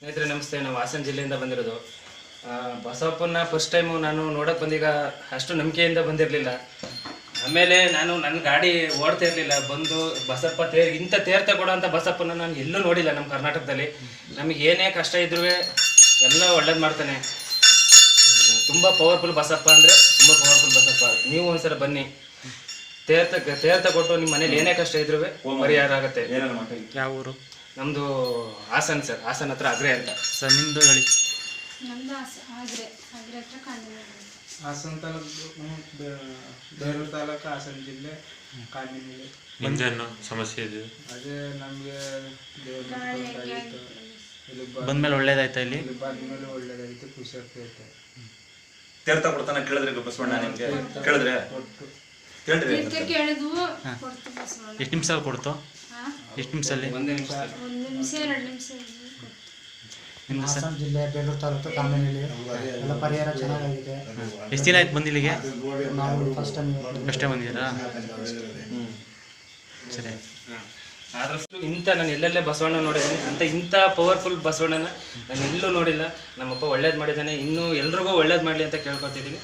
ಸ್ನೇಹಿತರೆ ನಮಸ್ತೆ. ನಾವು ಹಾಸನ ಜಿಲ್ಲೆಯಿಂದ ಬಂದಿರೋದು. ಬಸವಪ್ಪನ ಫಸ್ಟ್ ಟೈಮು ನಾನು ನೋಡೋಕೆ ಬಂದೀಗ ಅಷ್ಟು ನಂಬಿಕೆಯಿಂದ ಬಂದಿರಲಿಲ್ಲ. ಆಮೇಲೆ ನಾನು ನನ್ನ ಗಾಡಿ ಓಡ್ತಾ ಇರಲಿಲ್ಲ. ಬಂದು ಬಸಪ್ಪ ತೇರ್ ಇಂಥ ತೇರ್ ತಗೊಳ್ಳೋ ಅಂತ ಬಸಪ್ಪನ ನಾನು ಎಲ್ಲೂ ನೋಡಿಲ್ಲ ನಮ್ಮ ಕರ್ನಾಟಕದಲ್ಲಿ. ನಮಗೆ ಏನೇ ಕಷ್ಟ ಇದ್ರೂ ಎಲ್ಲ ಒಳ್ಳೇದು ಮಾಡ್ತಾನೆ. ತುಂಬ ಪವರ್ಫುಲ್ ಬಸಪ್ಪ ಅಂದರೆ ತುಂಬ ಪವರ್ಫುಲ್ ಬಸಪ್ಪ. ನೀವು ಒಂದ್ಸಲ ಬನ್ನಿ. ತೇರ್ ತೇರ್ತ ತೇರ್ ತಗೊಟ್ಟು ನಿಮ್ಮ ಮನೇಲಿ ಏನೇ ಕಷ್ಟ ಇದ್ರೂ ಪರಿಹಾರ ಆಗುತ್ತೆ. ಯಾವ ಊರು ನಮ್ಮದು ಹಾಸನ್ ಸರ್ ಹಾಸನ್ ಹತ್ರ ಅಗ್ರೆ ಅಂತ. ಸರ್ ನಿಮ್ಮದು ಹೇಳಿ. ನಮ್ದು ಆಸ- ಆಗ್ರೆ ಆಗ್ರೆ ಹತ್ರ ಕಾಂಡಿನ ಹಾಸನ ತಾಲೂಕು ಬೇಲೂರು ತಾಲೂಕು ಹಾಸನ ಜಿಲ್ಲೆ ನಿಮ್ದೇನು ಸಮಸ್ಯೆ ಇದೆ? ಅದೇ ನಮಗೆ ದೇವ್ರ ಬಂದ ಆಗಿತ್ತು ಇಲ್ಲಿ ಬಂದ್ಮೇಲೆ ಒಳ್ಳೇದಾಯ್ತಾ ಇಲ್ಲಿ? ಇಲ್ಲಿ ಬಂದ್ಮೇಲೆ ಒಳ್ಳೇದಾಯ್ತು ಖುಷಿ ಆಗ್ತೈತೆ ತೀರ್ಥ ಕೊಡ್ತಾನ ಕೇಳಿದ್ರಿ ಬಸವಣ್ಣ ನಿಮ್ಗೆ? ಕೇಳಿದ್ರೆ? ಒಟ್ಟು ಕೇಳ್ರಿ. ತೀರ್ಥ ಕೇಳಿದ್ವು ಕೊಡ್ತು ಬಸವಣ್ಣ ಎಷ್ಟು ನಿಮಿಷ ಕೊಡ್ತು? ಎಷ್ಟು ನಿಮಿಷದಲ್ಲಿ ಒಂದೇ ನಿಮಿಷ. ಒಂದು ನಿಮಿಷ ಎರಡು ನಿಮಿಷ ಕೊಡ್ತು ಸರ್? ಹಾಸನ ಜಿಲ್ಲೆ ಬೇಲೂರು ತಾಲೂಕು ಕಾಮಿನಲ್ಲಿ ಎಲ್ಲ ಪರಿಹಾರ ಚೆನ್ನಾಗಿದೆ ಎಷ್ಟು ದಿನ ಆಯ್ತು ಬಂದಿಲ್ಲಿಗೆ? ನಾವು ಫಸ್ಟ್ ಟೈಮ್ ಅಷ್ಟೇ ಬಂದಿದ್ದೀರಾ? ಸರಿ. ಆದಷ್ಟು ಇಂಥ ನಾನು ಎಲ್ಲೆಲ್ಲೇ ಬಸವಣ್ಣ ನೋಡಿದ್ದೀನಿ. ಅಂತ ಇಂಥ ಪವರ್ಫುಲ್ ಬಸವಣ್ಣನ ನಾನು ಎಲ್ಲೂ ನೋಡಿಲ್ಲ. ನಮ್ಮಪ್ಪ ಒಳ್ಳೇದು ಮಾಡಿದ್ದಾನೆ. ಇನ್ನೂ ಎಲ್ರಿಗೂ ಒಳ್ಳೇದು ಮಾಡಲಿ ಅಂತ ಕೇಳ್ಕೊತಿದ್ದೀನಿ